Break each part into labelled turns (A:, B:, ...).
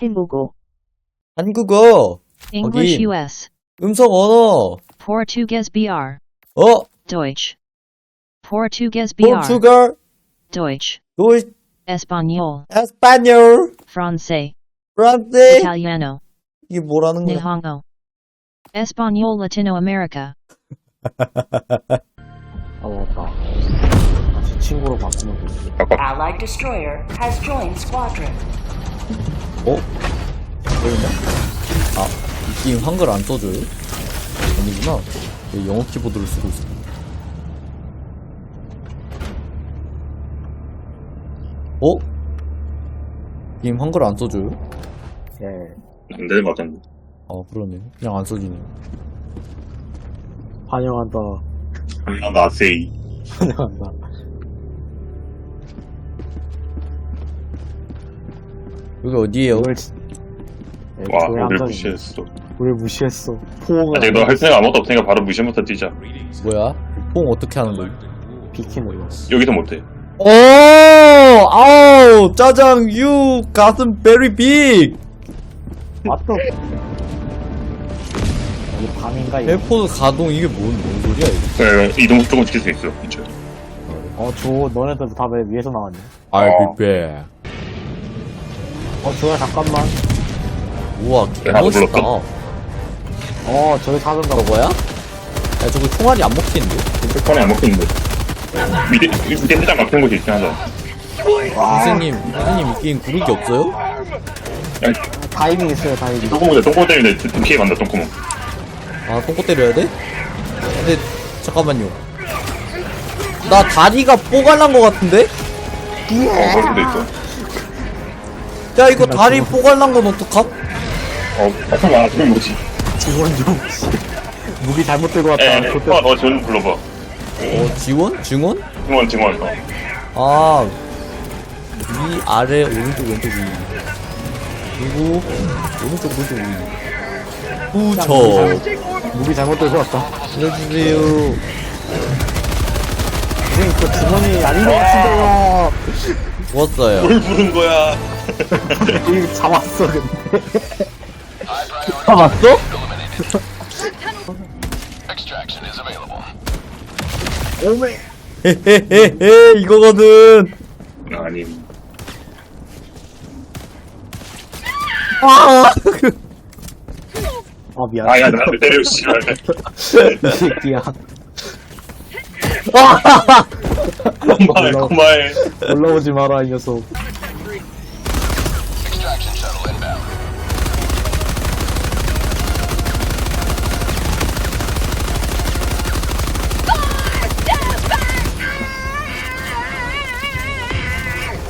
A: 한국어,
B: 한국어,
C: English
B: 거긴.
C: US.
B: 음성 언어,
C: Portuguese BR.
B: 어,
C: Deutsch. Portuguese BR.
B: 포르투갈,
C: Deutsch.
B: 도이,
C: Español.
B: 에스파뇰,
C: Francés.
B: 프랑스,
C: Italiano.
B: 이게 뭐라는 거야?
C: Nihongo. Español Latino America.
D: 아 맞다 다시 친구로 바꾸면 되지
E: Allied destroyer has joined squadron.
B: 어? 보인다? 아, 이 게임 한글 안 써줘요? 아니구나. 왜 영어 키보드를 쓰고 있어. 어? 게임 한글 안 써줘요?
D: 예
F: 안 되는 것 같은데.
B: 아, 그러네. 그냥 안 써지네.
D: 환영한다
F: 아, 나 세이.
D: 환영한다
B: 여기 어디에요?
D: 지- 예,
F: 와, 우리를
D: 함정이네.
F: 무시했어.
D: 우리 무시했어 포옹을
F: 아직 너할 생각 아무것도 없으니까 바로 무시부터 뛰자.
B: 뭐야? 뽕 어떻게 하는 거야?
D: 비키 눌러
F: 여기서 못해.
B: 오! 아우! 짜장, 유! 가슴 베리 빅!
D: 맞다 여기 밤인가 이거
B: 헬포드 가동, 이게 뭔, 뭔 소리야, 이거?
F: 그래, 이동 조금 시킬 수 있어. 이쪽.
D: 어조 너네들도 다왜 위에서 나왔네
B: I'll be back.
D: 어 조야 잠깐만
B: 우와,
F: 나도
B: 개멋있다.
F: 불렀어?
D: 어 저기 사던가
B: 저거야? 야, 저거 총알이 안 먹히는데?
F: 폰에 안 먹히는데. 미대, 미대 해장 막힌 곳이 있긴 하다.
B: 선생님, 선생님 이 게임 구르기 없어요?
F: 야,
D: 다이빙 있어요 다이빙
F: 똥구멍에 똥구멍 때문에 좀 피해 간다, 똥구멍.
B: 아, 똥꼬 때려야 돼? 근데, 잠깐만요. 나 다리가 뽀갈난 것 같은데?
F: 어, 그럴 수도 있어.
B: 야, 이거 다리 뽀갈난 건 어떡함?
F: 어, 잠깐만, 아, 그건 뭐지?
D: 지원 좀 무기 잘못 들고 왔다
F: 에,
D: 그때
F: 어, 어, 전 불러봐.
B: 어, 지원? 증원?
F: 증원, 증원. 어.
B: 아, 위, 아래, 오른쪽, 왼쪽, 위. 그리고, 오른쪽, 오른쪽, 위. 후저.
D: 무기 잘못 들고 왔다
B: 알려주세요.
D: 선생님 그 주머니 아닌 것 같은데요
B: 죽었어요.
F: 뭘 부른 거야?
D: 이거 잡았어 근데
B: 잡았어?
D: 오메
B: 헤헤헤헤, 이거거든.
F: 아니.
B: 아!
D: 아 미안
F: 아, 야, 나를 때려, 씨발.
D: 이 새끼야
F: 고마해, 고마해.
D: 올라오지 마라 이 녀석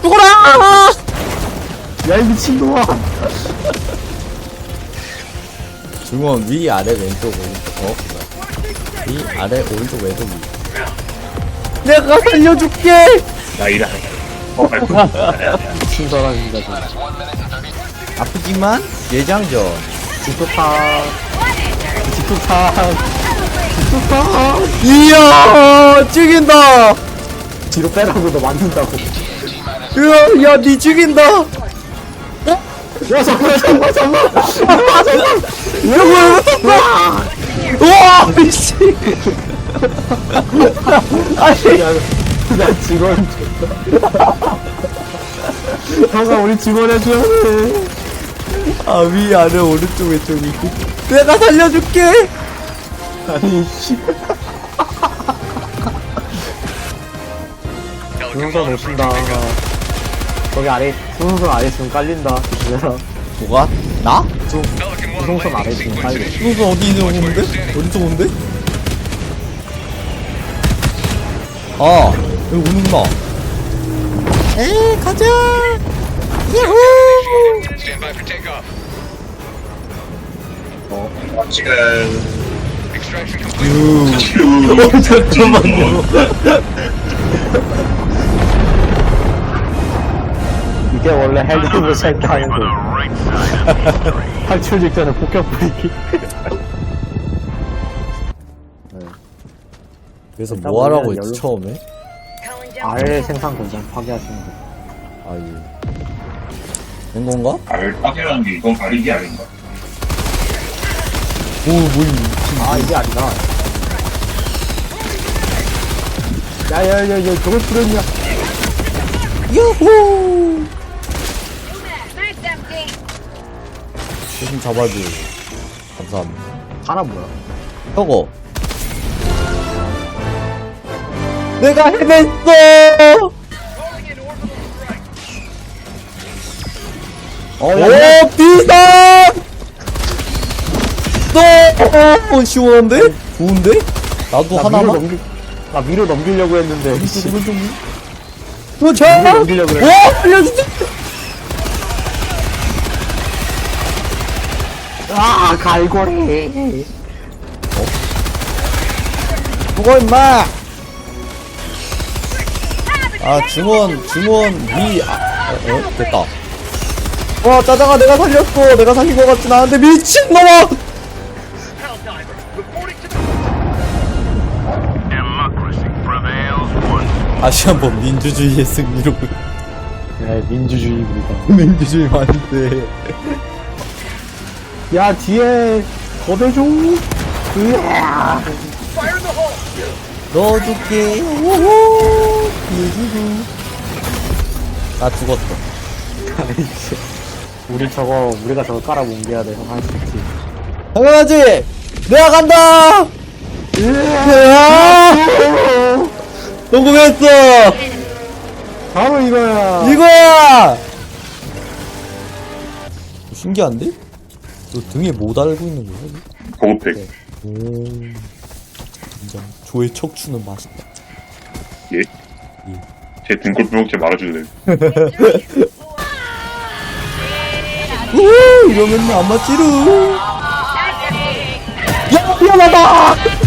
B: 죽어라!
D: 야 이 미친놈아
B: 중원 위 아래 왼쪽 오른쪽 어? 위 아래 오른쪽 왼쪽 위 내가 살려줄게.
F: 나 이래. 어.
D: 미친 사람입니다 저
B: 아프지만 예장전.
D: 집도탄 집도탄 집도탄
B: 이야 죽인다.
D: 뒤로 빼라고 너 맞는다고.
B: 으아 야 니 죽인다.
D: 야 잠깐만 잠깐만 잠깐만.
B: 이러고 우와 미
D: 씨나 직원 형아 우리 직원 해줘야 돼.
B: 아 위 아래 오른쪽 왼쪽 위 내가 살려줄게!
D: 아니 씨. 수능선 오신다. 거기 아래 수능선 아래 있으면 깔린다. 조심해라.
B: 뭐가? 나?
D: 수능선 아래 있으면 깔려.
B: 무슨 어디 있는 오는데? 어디서 오는데? 아 여기 오는구나 에이 가자. 야호.
F: 지금.
B: 어, 잠깐만요
D: 이게 원래 헬기브 생타임고 탈출 직전에 폭격 브레이킹
B: 그래서
D: 일단
B: 뭐 하라고
D: 우리는
B: 했지
D: 연료-
B: 처음에?
D: 아래 생산 공장 파괴하시는 거
B: 아 예 된 건가?
F: 알 빠개라는 게 이건 가리기 아닌가?
B: 오 뭐임
D: 아, 이게 아니다. 야, 야, 야, 야, 저걸 뿌렸냐?
B: 야호 대신 잡아줘 감사합니다
D: 하나 뭐야?
B: 저거 내가 해냈어
D: 어,
B: 오 비상 또 어, 시원한데? 좋은데? 나도
D: 나
B: 하나만?
D: 넘기, 나 위로 넘기려고 했는데.
B: 그렇죠
D: 위로 넘기려고 그래.
B: 오 알려주지
D: 아, 갈고리.
B: 죽어 임마 아 중원 중원 위 아, 어, 어? 됐다 와 짜장아 내가 살렸어 내가 살린 것 같진 않은데 미친놈아 다시 한번 민주주의의 승리로
D: 네, 민주주의입니다.
B: 민주주의 만세
D: 야, 뒤에 거대종. 으아.
B: 넣어줄게 오호 민주주 나 죽었어
D: 아이씨. 우리 저거, 우리가 저거 깔아 뭉개야 할수 있지.
B: 당연하지 내가 간다 으아 성공했어
D: 바로 이거야.
B: 이거야! 신기한데? 너 등에 못 알고 있는 거야?
F: 보급팩.
B: 오. 인정. 조의 척추는 맛있다.
F: 예? 예. 제 등골 뼈목제 말아줄래?
B: 우 이러면 안 맞지루. 야 미안하다.